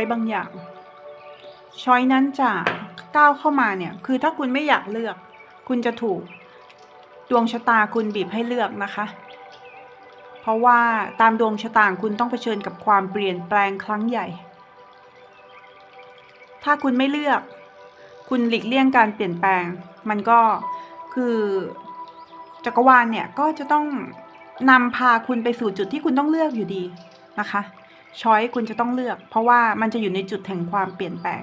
ไปบางอย่างช้อยนั้นจะก้าวเข้ามาเนี่ยคือถ้าคุณไม่อยากเลือก คุณจะถูกดวงชะตาคุณบีบให้เลือกนะคะ เพราะว่าตามดวงชะตาคุณต้องเผชิญกับความเปลี่ยนแปลงครั้งใหญ่ ถ้าคุณไม่เลือก คุณหลีกเลี่ยงการเปลี่ยนแปลง มันก็คือจักรวาลเนี่ยก็จะต้องนำพาคุณไปสู่จุดที่คุณต้องเลือกอยู่ดีนะคะ ช้อยคุณจะต้องเลือก เพราะว่ามันจะอยู่ในจุดแห่งความเปลี่ยนแปลง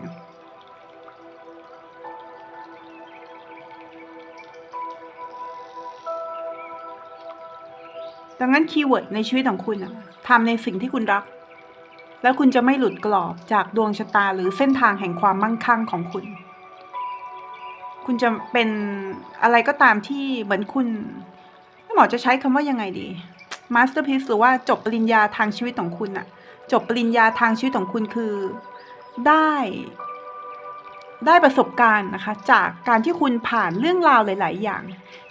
ดังนั้นคีย์เวิร์ดในชีวิตของคุณทำในสิ่งที่คุณรัก แล้วคุณจะไม่หลุดกรอบจากดวงชะตาหรือเส้นทางแห่งความมั่งคั่งของคุณ คุณจะเป็นอะไรก็ตามที่เหมือนคุณหมอจะใช้คำว่ายังไงดี มาสเตอร์พี e หรือว่าจบปริญญาทางชีวิตของคุณอะจบปริญญาทางชีวิตของคุณคือได้ได้ประสบการณ์นะคะ จากการที่คุณผ่านเรื่องราวหลาย ๆ อย่าง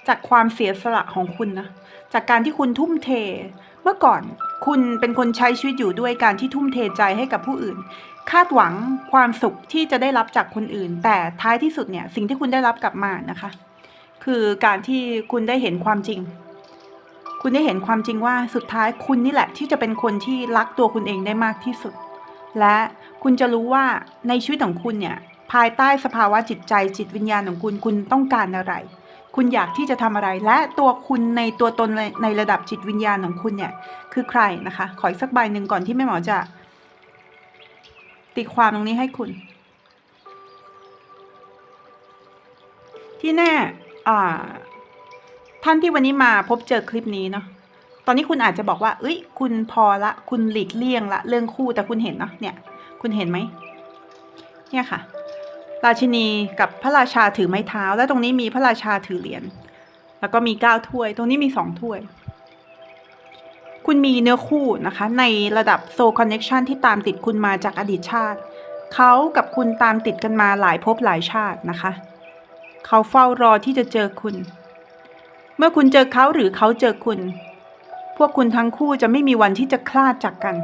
จากความเสียสละของคุณนะจากการที่คุณทุ่มเท เมื่อก่อนคุณเป็นคนใช้ชีวิตอยู่ด้วยการที่ทุ่มเทใจให้กับผู้อื่น คาดหวังความสุขที่จะได้รับจากคนอื่น แต่ท้ายที่สุดเนี่ยสิ่งที่คุณได้รับกลับมานะคะ คือการที่คุณได้เห็นความจริง คุณได้เห็นความจริงว่าสุดท้ายคุณนี่แหละที่จะเป็นคนที่รักตัวคุณเองได้มากที่สุด และคุณจะรู้ว่าในชีวิตของคุณเนี่ยภายใต้สภาวะจิตใจจิตวิญญาณของคุณคุณต้องการอะไร คุณอยากที่จะทำอะไร และตัวคุณในตัวตนในในระดับจิตวิญญาณของคุณเนี่ยคือใครนะคะ ขออีกสักใบหนึ่งก่อนที่แม่หมอจะ ตีความตรงนี้ให้คุณ ที่แน่อ่า ท่านที่วันนี้มาพบเจอคลิปนี้เนาะตอนนี้คุณอาจจะบอกว่า เอ้ย คุณพอละ คุณหลีกเลี่ยงละ เรื่องคู่แต่คุณเห็นเนาะเนี่ย คุณเห็นไหมเนี่ยค่ะ ราชินีกับพระราชาถือไม้เท้า และตรงนี้มีพระราชาถือเหรียญแล้วก็มีเก้าถ้วย ตรงนี้มีสองถ้วย คุณมีเนื้อคู่นะคะ ในระดับโซคอนเน็ชันที่ตามติดคุณมาจากอดีตชาติ เขากับคุณตามติดกันมาหลายภพหลายชาตินะคะ เขาเฝ้ารอที่จะเจอคุณ เมื่อคุณเจอเขาหรือเขาเจอคุณ พวกคุณทั้งคู่จะไม่มีวันที่จะคลาดจากกัน